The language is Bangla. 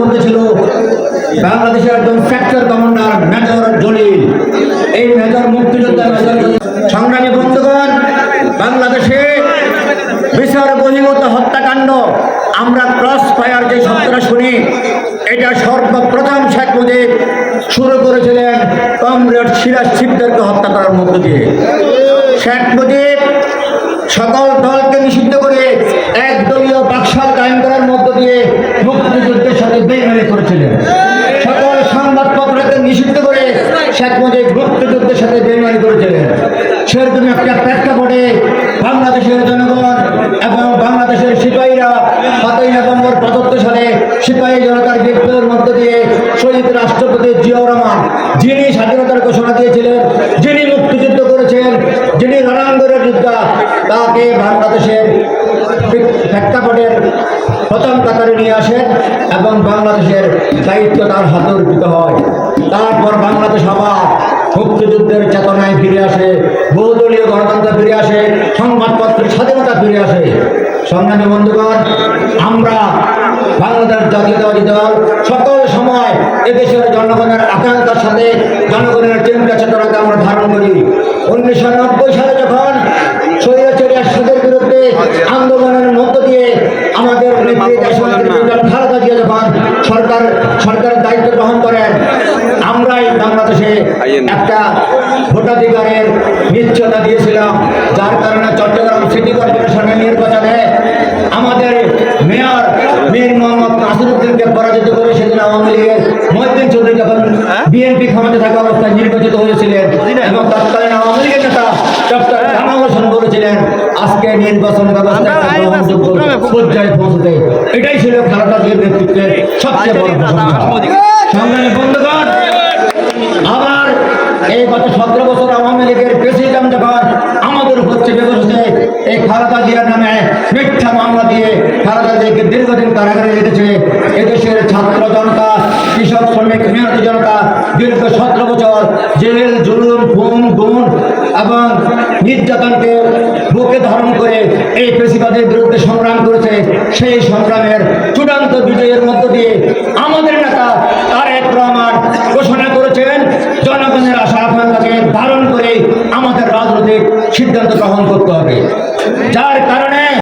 মধ্যে ছিল বাংলাদেশের একজন ফ্যাক্টর কমান্ডার মেজর জলিল। এই মেজর মুক্তিযোদ্ধা মেজর সংগ্রামী বন্ধুগণ, বাংলাদেশে বিচার বহির্ভূত হত্যাকাণ্ড, আমরা ক্রস ফায়ার যে শব্দটা শুনি, এটা সর্বপ্রথম শেখ মুজিব শুরু করেছিলেন কমরেড সিরাজ শিবদেরকে হত্যা করার মধ্য দিয়ে। শেখ মুজিব সকল দলকে নিষিদ্ধ করে একদলীয় বাকশাল কায়েম করার মধ্য দিয়ে মুক্তিযুদ্ধের সাথে বেইমানি করেছিলেন। সকল সংবাদপত্রকে নিষিদ্ধ করে শেখ মুজিব মুক্তিযুদ্ধের সাথে বেইমানি করেছিলেন। সেরকম একটা প্রেক্ষাপটে বাংলাদেশের জনগণ এবং বাংলাদেশের সিপাহীরা সাতই নভেম্বর প্রদত্ত সালে সিপাহী জনতার বিপ্লবের মধ্য দিয়ে শহীদ রাষ্ট্রপতি জিয়াউর রহমান, যিনি স্বাধীনতার ঘোষণা দিয়েছিলেন, যিনি মুক্তিযুদ্ধ করেছেন, যিনি রণাঙ্গনের যোদ্ধা, তাকে বাংলাদেশের কাতারে নিয়ে আসেন এবং বাংলাদেশের দায়িত্ব তার হাতে অর্পিত হয়। তারপর বাংলাদেশ আবার মুক্তিযুদ্ধের চেতনায় ফিরে আসে, বহুদলীয় গণতন্ত্র ফিরে আসে, সংবাদপত্রের স্বাধীনতা ফিরে আসে। সংগ্রামী বন্ধুগণ, আমরা বাংলাদেশ জাতীয়তাবাদী দল সকল সময় এদেশের জনগণের আকাঙ্ক্ষার সাথে জনগণের চিন্তা চেতনাকে আমরা ধারণ করি। উনিশশো নব্বই নব্বই সালে যখন স্বৈরাচারী এরশাদের বিরুদ্ধে আন্দোলনের মধ্য দিয়ে আমাদের নেত্রী দেশনেত্রী বেগম খালেদা জিয়া যখন সরকার সরকারের দায়িত্ব গ্রহণ করেন। আমরাই বাংলাদেশে একটা ভোটাধিকারের নিশ্চয়তা দিয়েছিলাম যার কারণে চট্টগ্রাম সিটি কর্পোরেশনের নির্বাচনে আমাদের মেয়র মীর মোহাম্মদ নাসিরুদ্দিনকে পরাজিত করে সেদিন আওয়ামী লীগের মহিদ্দিন চৌধুরী যখন বিএনপি ক্ষমতা থাকা অবস্থায় নির্বাচিত হয়েছিলেন এবং তৎকালীন আওয়ামী লীগের আজকে নির্বাচন ব্যবস্থা পৌঁছতে এটাই ছিল ভারতের জিয়ার নেতৃত্বের সবচেয়ে বড় সংগ্রামী বন্ধুগণ আবার এই গত সতেরো বছর আওয়ামী লীগের প্রেসিডেন্ট যখন আমাদের উপর চেপে এই খালেদা জিয়ার নামে মিথ্যা মামলা দিয়ে খালেদা জিয়াকে দীর্ঘদিন কারাগারে রেখেছে। এদেশের ছাত্র জনতা কৃষক শ্রমিক মেহনতি জনতা দীর্ঘ সতেরো বছর জেল জুলুম খুন গুণ এবং নির্যাতনকে বুকে ধারণ করে এই পেশিবাদের বিরুদ্ধে সংগ্রাম করেছে, সেই সংগ্রামের চূড়ান্ত বিজয়ের মধ্য দিয়ে আমাদের নেতা তারেক রহমান ঘোষণা করেছেন, জনগণের আশা আকাঙ্ক্ষাকে ধারণ করে আমাদের রাজনৈতিক সিদ্ধান্ত গ্রহণ করতে হবে। যার কারণে